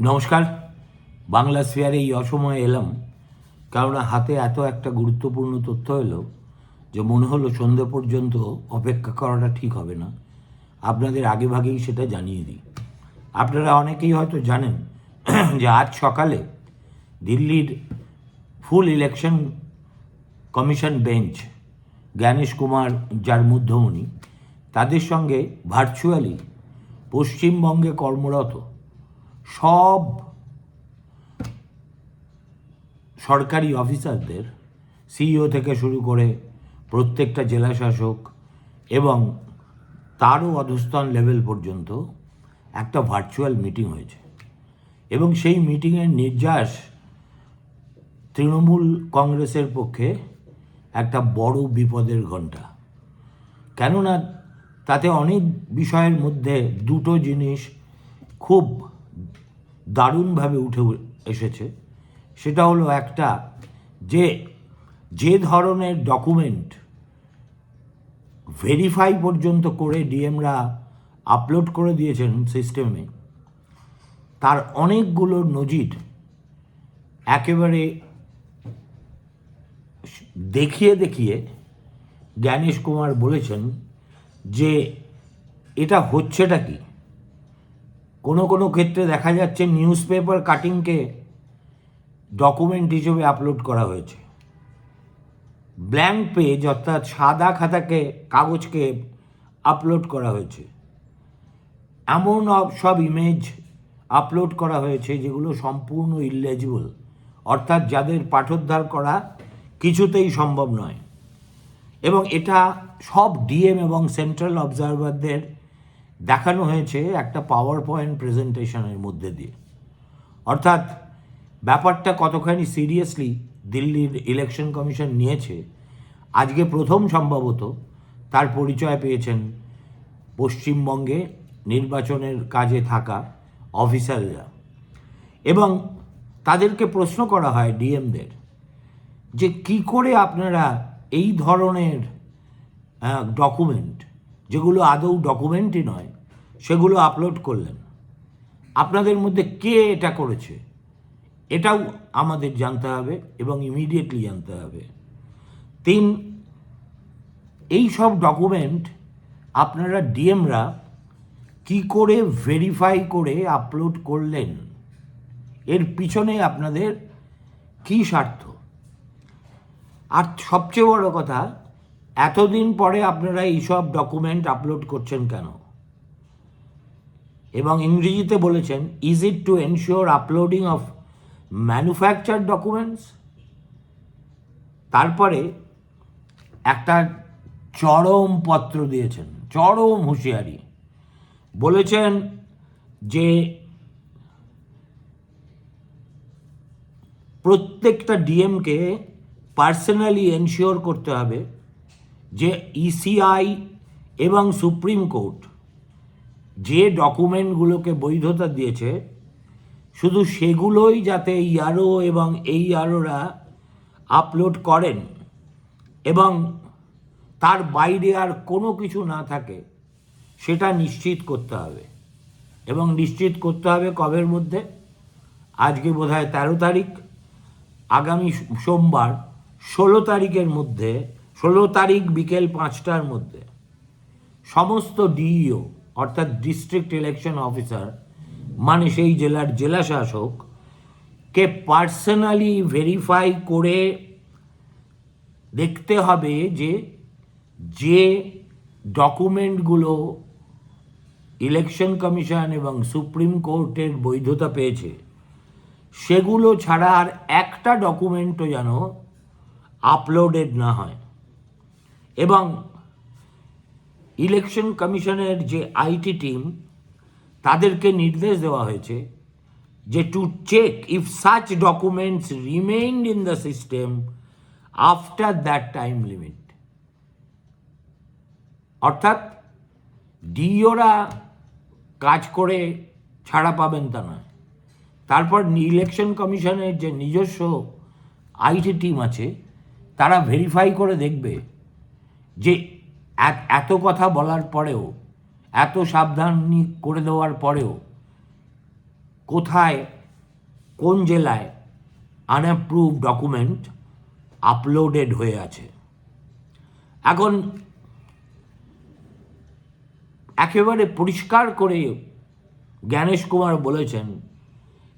নমস্কার। বাংলা স্ফিয়ারে এই অসময়ে এলাম কেননা হাতে এত একটা গুরুত্বপূর্ণ তথ্য এলো যে মনে হলো সন্ধে পর্যন্ত অপেক্ষা করাটা ঠিক হবে না। আপনাদের আগে ভাগেই সেটা জানিয়ে দিই। আপনারা অনেকেই হয়তো জানেন যে আজ সকালে দিল্লির full election commission bench Gyanesh Kumar যার মধ্যমণি তাদের সঙ্গে ভার্চুয়ালি পশ্চিমবঙ্গে কর্মরত সব সরকারি অফিসারদের সিইও থেকে শুরু করে প্রত্যেকটা জেলা শাসক এবং তারও অধস্তন লেভেল পর্যন্ত একটা ভার্চুয়াল মিটিং হয়েছে। এবং সেই মিটিংয়ের নির্যাস তৃণমূল কংগ্রেসের পক্ষে একটা বড় বিপদের ঘণ্টা। কেননা তাতে অনেক বিষয়ের মধ্যে দুটো জিনিস খুব দারুণভাবে উঠে এসেছে। সেটা হলো একটা যে যে ধরনের ডকুমেন্ট ভেরিফাই পর্যন্ত করে ডিএমরা আপলোড করে দিয়েছেন সিস্টেমে তার অনেকগুলো নজির একেবারে দেখিয়ে দেখিয়ে জ্ঞানেশ কুমার বলেছেন যে এটা হচ্ছেটা কি? কোনো কোনো ক্ষেত্রে দেখা যাচ্ছে নিউজ পেপার কাটিংকে ডকুমেন্ট হিসেবে আপলোড করা হয়েছে। ব্ল্যাঙ্ক পেজ অর্থাৎ সাদা খাতাকে, কাগজকে আপলোড করা হয়েছে। এমন সব ইমেজ আপলোড করা হয়েছে যেগুলো সম্পূর্ণ ইললেজিবল অর্থাৎ যাদের পাঠোদ্ধার করা কিছুতেই সম্ভব নয়। এবং এটা সব ডিএম এবং সেন্ট্রাল অবজারভারদের দেখানো হয়েছে একটা পাওয়ার পয়েন্ট প্রেজেন্টেশনের মধ্যে দিয়ে। অর্থাৎ ব্যাপারটা কতখানি সিরিয়াসলি দিল্লির ইলেকশন কমিশন নিয়েছে, আজকে প্রথম সম্ভবত তার পরিচয় পেয়েছেন পশ্চিমবঙ্গে নির্বাচনের কাজে থাকা অফিসাররা এবং তাদেরকে প্রশ্ন করা হয় ডিএমদের যে কি করে আপনারা এই ধরনের ডকুমেন্ট যেগুলো আদৌ ডকুমেন্টই নয় সেগুলো আপলোড করলেন। আপনাদের মধ্যে কে এটা করেছে? এটাও আমাদের জানতে হবে এবং ইমিডিয়েটলি জানতে হবে। তিন এই সব ডকুমেন্ট আপনারা ডিএমরা কি করে ভেরিফাই করে আপলোড করলেন? এর পিছনে আপনাদের কি স্বার্থ? আর সবচেয়ে বড় কথা, এতদিন পরে আপনারা এইসব ডকুমেন্ট আপলোড করছেন কেন? এবং ইংরেজিতে বলেছেন is it to ensure uploading of manufacture documents তারপরে একটা চরম পত্র দিয়েছেন, চরম হুঁশিয়ারি। বলেছেন যে প্রত্যেকটা ডিএমকে পার্সোনালি এনশিওর করতে হবে যে ইসিআই এবং সুপ্রিম কোর্ট যে ডকুমেন্টগুলোকে বৈধতা দিয়েছে, শুধু সেগুলোই যাতে ইয়ারও এবং এই আরোরা আপলোড করেন এবং তার বাইরে আর কোনো কিছু না থাকে, সেটা নিশ্চিত করতে হবে। এবং নিশ্চিত করতে হবে কবের মধ্যে? আজকে বোধহয় তেরো তারিখ। আগামী সোমবার, ষোলো তারিখের মধ্যে, ষোলো তারিখ বিকেল পাঁচটার মধ্যে সমস্ত ডিইও অর্থাৎ ডিস্ট্রিক্ট ইলেকশন অফিসার মানে সেই জেলার জেলা শাসক, কে পার্সোনালি ভেরিফাই করে দেখতে হবে যে যে ডকুমেন্টগুলো ইলেকশন কমিশন এবং সুপ্রিম কোর্টের বৈধতা পেয়েছে, সেগুলো ছাড়া আর একটা ডকুমেন্টও যেন আপলোডেড না হয়। এবং ইলেকশন কমিশনের যে আইটি টিম, তাদেরকে নির্দেশ দেওয়া হয়েছে যে to check if such documents remain in the system after that time limit অর্থাৎ ডিওরা কাজ করে ছাড়া পাবেন তা নয়। তারপর ইলেকশন কমিশনের যে নিজস্ব আইটি টিম আছে, তারা ভেরিফাই করে দেখবে যে এত- কথা বলার পরেও, এত সাবধানী করে দেওয়ার পরেও, কোথায়, কোন জেলায় আনঅ্যাপ্রুভ ডকুমেন্ট আপলোডেড হয়ে আছে? এখন একেবারে পরিষ্কার করে জ্ঞানেশ কুমার বলেছেন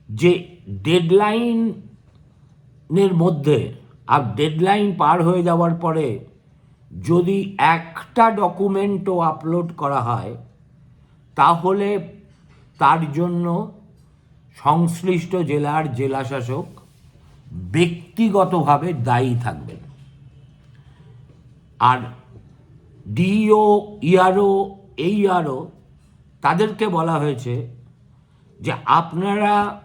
যে ডেডলাইনের মধ্যে আর ডেডলাইন পার হয়ে যাওয়ার পরে যদি একটা ডকুমেন্টও আপলোড করা হয়, তাহলে তার জন্য সংশ্লিষ্ট জেলার জেলাশাসক ব্যক্তিগতভাবে দায়ী থাকবেন। আর ডিও ইআরও এইআরও তাদেরকে বলা হয়েছে যে আপনারা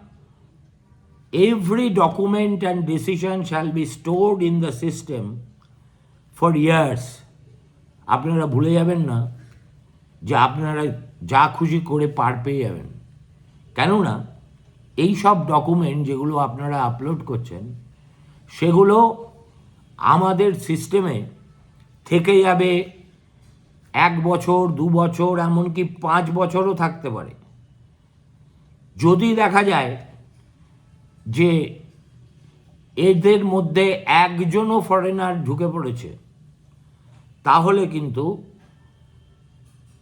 every document and decision shall be stored in the system for years. আপনারা ভুলে যাবেন না যে আপনারা যা খুশি করে পার পেয়ে যাবেন। কেননা, এই সব ডকুমেন্ট যেগুলো আপনারা আপলোড করছেন, সেগুলো আমাদের সিস্টেমে থেকে যাবে এক বছর, দু বছর, এমনকি পাঁচ বছরও থাকতে পারে। যদি দেখা যায় যে এদের মধ্যে একজনও ফরেনার ঢুকে পড়েছে তাহলে কিন্তু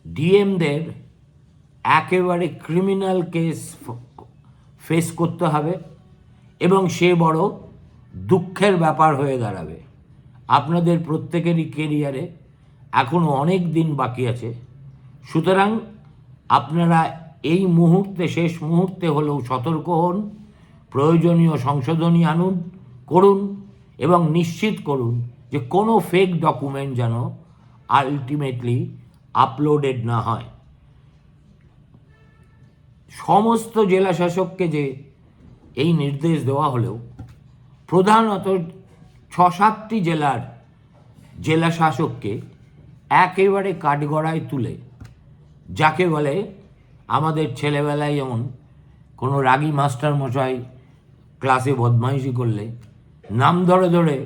ডিএমদের একেবারে ক্রিমিনাল কেস ফেস করতে হবে এবং সে বড় দুঃখের ব্যাপার হয়ে দাঁড়াবে। আপনাদের প্রত্যেকেরই কেরিয়ারে এখনও অনেক দিন বাকি আছে। সুতরাং আপনারা এই মুহূর্তে, শেষ মুহূর্তে হলেও সতর্ক হন, প্রয়োজনীয় সংশোধনী আনুন, করুন এবং নিশ্চিত করুন যে কোনো ফেক ডকুমেন্ট যেন আলটিমেটলি আপলোডেড না হয়। সমস্ত জেলা শাসককে যে এই নির্দেশ দেওয়া হলেও প্রধানত ছ সাতটি জেলার জেলা শাসককে একেবারে কাঠগড়ায় তুলে, যাকে বলে আমাদের ছেলেবেলায় যেমন কোনো রাগী মাস্টার মশাই ক্লাসে বদমাইশি করলে, নাম ধরে ধরে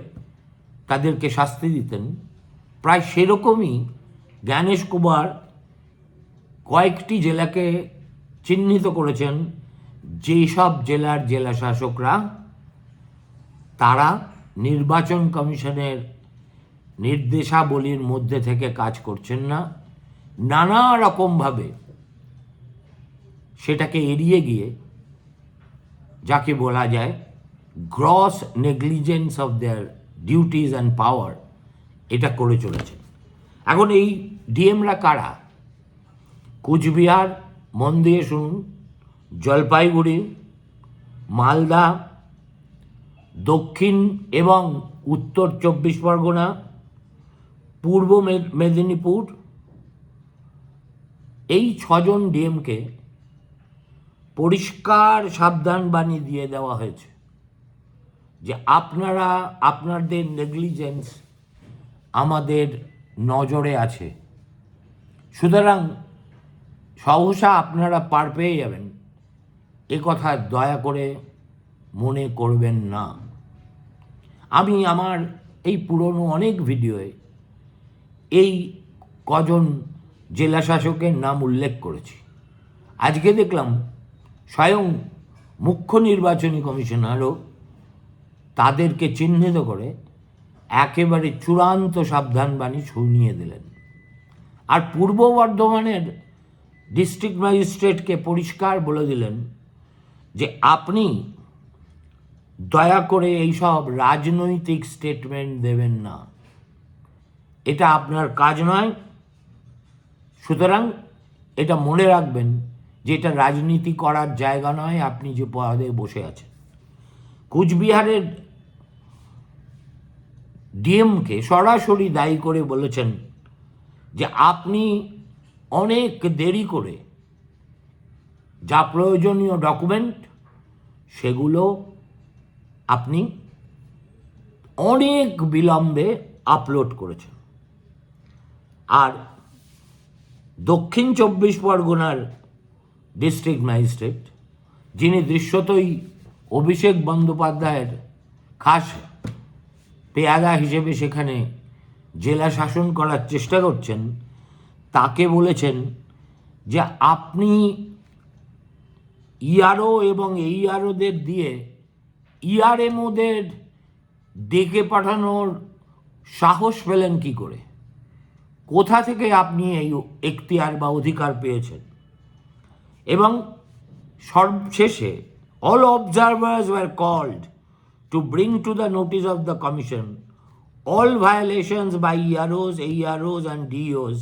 তাদেরকে শাস্তি দিতেন। প্রায় সেরকমই জ্ঞানেশ কুমার কয়েকটি জেলাকে চিহ্নিত করেছেন। যেই সব জেলার জেলা শাসকরা, তারা নির্বাচন কমিশনের নির্দেশাবলীর মধ্যে থেকে কাজ করছেন না। নানা রকমভাবে সেটাকে এড়িয়ে গিয়ে যাকে বলা যায়, gross negligence of their duties and power এটা করে চলেছে এখন এই ডিএমরা কারা? কুচবিহার মন দিয়ে শুনুন, জলপাইগুড়ি, মালদা, দক্ষিণ এবং উত্তর চব্বিশ পরগনা, পূর্ব মেদিনীপুর, এই ছজন ডিএমকে পরিষ্কার সাবধান বাণী দিয়ে দেওয়া হয়েছে। যে আপনারা, আপনাদের নেগলিজেন্স আমাদের নজরে আছে। সুতরাং সহসা আপনারা পার পেয়ে যাবেন। এ কথা দয়া করে মনে করবেন না। আমি আমার এই পুরনো অনেক ভিডিওয়ে এই কজন জেলা শাসকের নাম উল্লেখ করেছি। আজকে দেখলাম স্বয়ং মুখ্য নির্বাচনী কমিশনারও তাদেরকে চিহ্নিত করে একেবারে চূড়ান্ত সাবধানবাণী শুনিয়ে দিলেন। আর পূর্ব বর্ধমানের ডিস্ট্রিক্ট ম্যাজিস্ট্রেটকে পরিষ্কার বলে দিলেন যে আপনি দয়া করে এইসব রাজনৈতিক স্টেটমেন্ট দেবেন না। এটা আপনার কাজ নয়। সুতরাং এটা মনে রাখবেন যে এটা রাজনীতি করার জায়গা নয়, আপনি যে পদে বসে আছেন। কুচবিহারের ডিএমকে সরাসরি দায়ী করে বলেছেন যে আপনি অনেক দেরি করে যা প্রয়োজনীয় ডকুমেন্ট, সেগুলো আপনি অনেক বিলম্বে আপলোড করেছেন। আর দক্ষিণ চব্বিশ পরগনার ডিস্ট্রিক্ট ম্যাজিস্ট্রেট, যিনি দৃশ্যতই অভিষেক বন্দ্যোপাধ্যায়ের খাস পেয়াদা হিসেবে সেখানে জেলা শাসন করার চেষ্টা করছেন, তাকে বলেছেন যে আপনি ইআরও এবং এইআরওদের দিয়ে ইআরএমওদের ডেকে পাঠানোর সাহস পেলেন কি করে? কোথা থেকে আপনি এই এখতিয়ার বা অধিকার পেয়েছেন? এবং সর্বশেষে all observers were called to bring to the notice of the commission all violations by EROs AEROs and DEOs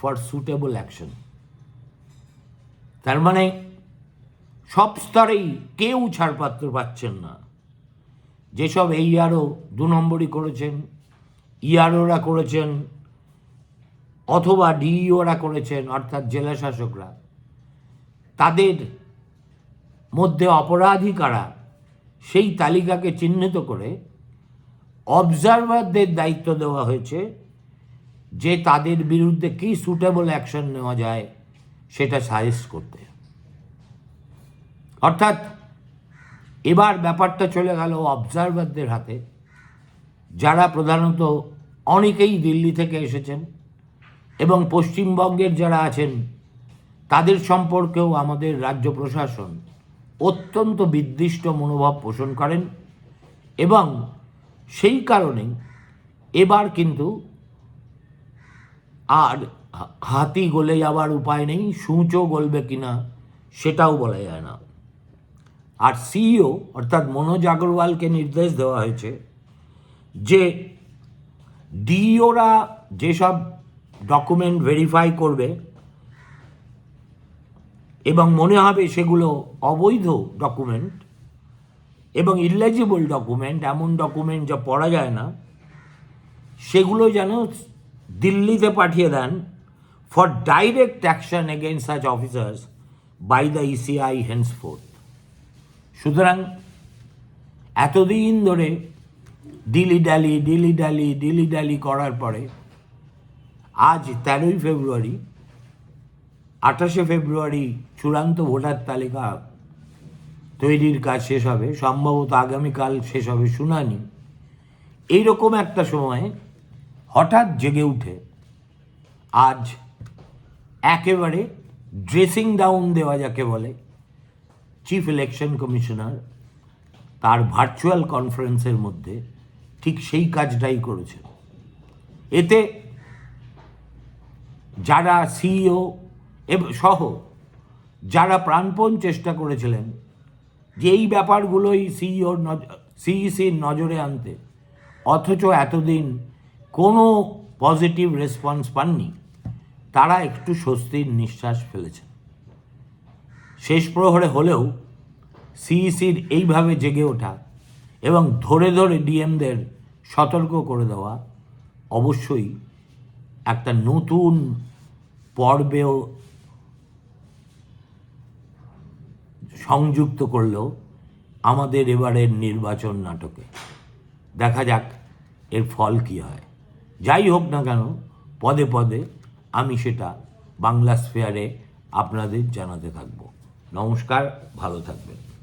for suitable action তার মানে সব স্তরেই কেউ ছাড়পত্র পাচ্ছেন না। যেসব এইআরও দু নম্বরই করেছেন ইআরওরা করেছেন, অথবা ডিইওরা করেছেন, অর্থাৎ জেলা শাসকরা তাদের মধ্যে অপরাধী কারা সেই তালিকাকে চিহ্নিত করে অবজারভারদের দায়িত্ব দেওয়া হয়েছে যে তাদের বিরুদ্ধে কী সুটেবল অ্যাকশন নেওয়া যায়, সেটা সাজেস্ট করতে। অর্থাৎ এবার ব্যাপারটা চলে গেল অবজারভারদের হাতে। যারা প্রধানত অনেকেই দিল্লি থেকে এসেছেন এবং পশ্চিমবঙ্গের যারা আছেন, তাদের সম্পর্কেও আমাদের রাজ্য প্রশাসন অত্যন্ত বিদ্বিষ্ট মনোভাব পোষণ করেন এবং সেই কারণেই এবার কিন্তু আর হাতি গলে যাওয়ার উপায় নেই, সূচও গলবে কিনা সেটাও বলা যায় না। আর সিইও অর্থাৎ মনোজ আগরওয়ালকে নির্দেশ দেওয়া হয়েছে যে ডিওরা যেসব ডকুমেন্ট ভেরিফাই করবে এবং মনে হবে সেগুলো অবৈধ ডকুমেন্ট এবং ইলেজিবল ডকুমেন্ট এমন ডকুমেন্ট যা পড়া যায় না, সেগুলো যেন দিল্লিতে পাঠিয়ে দেন for direct action against such officers by the ECI henceforth সুতরাং এতদিন ধরে ডিলি ডালি ডিলি ডালি ডিলি ডালি করার পরে আজ তেরোই ফেব্রুয়ারি আঠাশে ফেব্রুয়ারি চূড়ান্ত ভোটার তালিকা তৈরির কাজ শেষ হবে, সম্ভবত আগামীকাল শেষ হবে শুনানি। এইরকম একটা সময়ে হঠাৎ জেগে উঠে আজ একেবারে ড্রেসিং ডাউন দেওয়া যাকে বলে চিফ ইলেকশন কমিশনার তার ভার্চুয়াল কনফারেন্সের মধ্যে ঠিক সেই কাজটাই করেছে এতে যারা সিইও সহ যারা প্রাণপণ চেষ্টা করেছিলেন যে এই ব্যাপারগুলোই সিইওর সিইসির নজরে আনতে, অথচ এতদিন কোনো পজিটিভ রেসপন্স পাননি, তারা একটু স্বস্তির নিঃশ্বাস ফেলেছেন। শেষ প্রহরে হলেও সিইসির এইভাবে জেগে ওঠা এবং ধরে ধরে ডিএমদের সতর্ক করে দেওয়া অবশ্যই একটা নতুন পর্বেও সংযুক্ত করলেও আমাদের এবারের নির্বাচন নাটকে। দেখা যাক এর ফল কী হয়। যাই হোক না কেন, পদে পদে আমি সেটা বাংলা স্ফেয়ারে আপনাদের জানাতে থাকব। নমস্কার, ভালো থাকবেন।